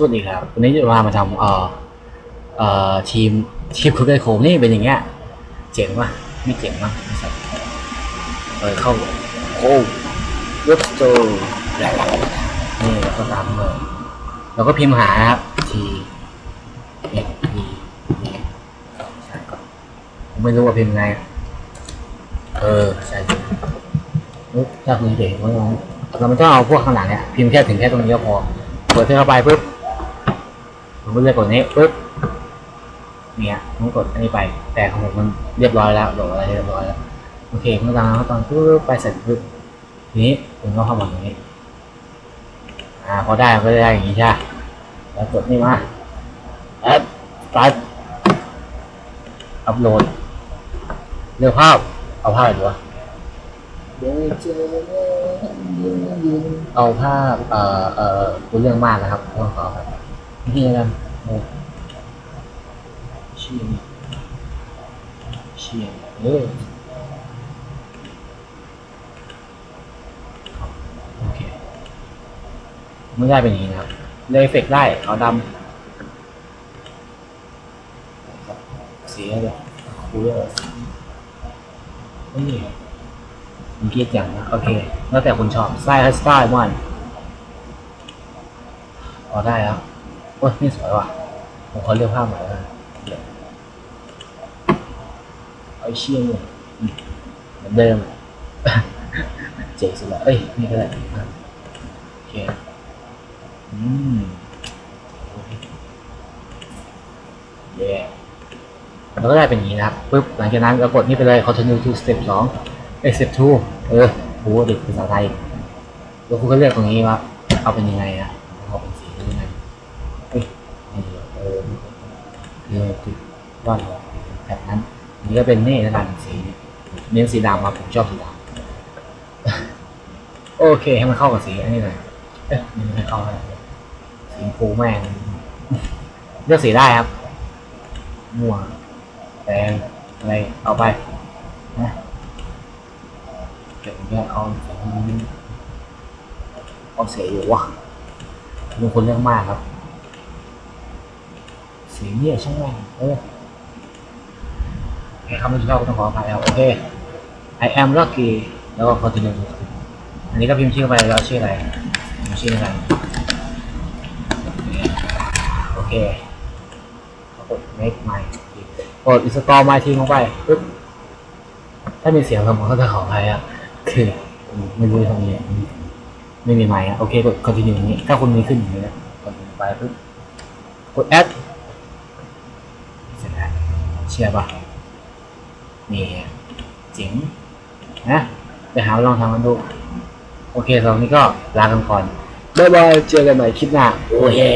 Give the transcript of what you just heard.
สวัสดีครับวันนี้จะมามาทำเอ่อเอ่อทีมทีมคุกเกอร์โคมนี่เป็นอย่างเงี้ยเจ๋งป่ะไม่เจ๋งป่ะไม่ใช่เออเข้าโอ้เว็บสโตร์นี่แล้วก็ตามเลยแล้วก็พิมพ์หานะครับ T X E E ใช่ก่อนผมไม่รู้ว่าพิมพ์ไง เออใช่นึกถ้าคุณเด็กว่าน้องเราไม่ต้องเอาพวกข้างหลังเนี่ยพิมพ์แค่ถึงแค่ตรงนี้ก็พอเปิดเข้าไปปุ๊บ ผมก็เลือกกดนี้ปุ๊บเนี่ยผมกดอันนี้ไป แต่ของผมมันเรียบร้อยแล้วโหลดอะไรเรียบร้อยแล้วโอเคเมื่อตอนตอนปุ๊บไปเสร็จปุ๊บทีนี้ผมก็เข้ามาตรงนี้อ่าพอได้ก็ได้อย่างนี้ใช่แล้วกดนี่มาแอดตัดอัพโหลดเลือกภาพเอาภาพอะไรดีวะเดี๋ยวเจอยืนยืนเอาภาพเอ่อเอ่อคุณเรื่องมากนะครับต้องขอครับ นี่กันโอ้เชียร์เชียร์เออครับโอเคไม่ได้เป็นอย่างนี้นะครับเลยเอฟเฟกต์ได้เอาดำสีอะไรคูลเลอร์นี่ผมคิดอย่างนะโอเคแล้วแต่คุณชอบไส้ให้สไตล์มันพอได้แล้ว โอ้ยนี่สวยว่ะ ผมขอเลือกภาพใหม่แล้วกันเดี๋ยเอาไอเชี่ยเนี่ยเหมือนเดิม เจ๋งสุดละเอ้ย นี่ก็ได้โอเค อืมเย้แล้วก็ได้เป็นอย่างนี้นะครับปุ๊บหลังจากนั้นเรากดนี่ไปเลย continue to step สองเอ้ย step two เออโหเด็กภาษาไทยแล้วคุณก็เลือกตรงนี้ว่าเอาเป็นยังไงนะเอาเป็นสียังไงเอ้ยนี่เออ เออติดวาดแบบนั้นนี่ก็เป็นนี่แล้วกันสีเน้นสีดำครับผมชอบสีดำโอเคให้มันเข้ากับสีอันนี้เลยเอ๊ะมันไม่เข้าอะไรสีชมพูแม่งเลือกสีได้ครับม่วงแดงอะไรเอาไปนะเดี๋ยวผมจะเอาเอาเสียอยู่วะลุงคนเรื่องมากครับ สียงเนี่ยช่างแม่งเออโอเครับไม่ชอบก็ต้องขออภัยครับโอเค I am lucky แล้วก็ continue อันนี้ก็พิมพ์ชื่อไปแล้วชื่ออะไรพิมพ์ชื่ออะไรโอเคกด make my กด install my team ลงไปปึ๊บถ้ามีเสียงผมก็จะขออภัยอะคือไม่รู้ทำยังไงไม่มีไม้อะโอเคกด continue อย่างนี้ ถ้าคุณมีขึ้นอย่างนี้นะกดไปปุ๊บกด add เสร็จแล้วเชื่อปะนี่เจ๋งนะไปหาลองทำกันดู โอเคสำหรับนี้ก็ลากันก่อนบ๊ายบายเจอกันใหม่คลิปหน้า โอ้เย่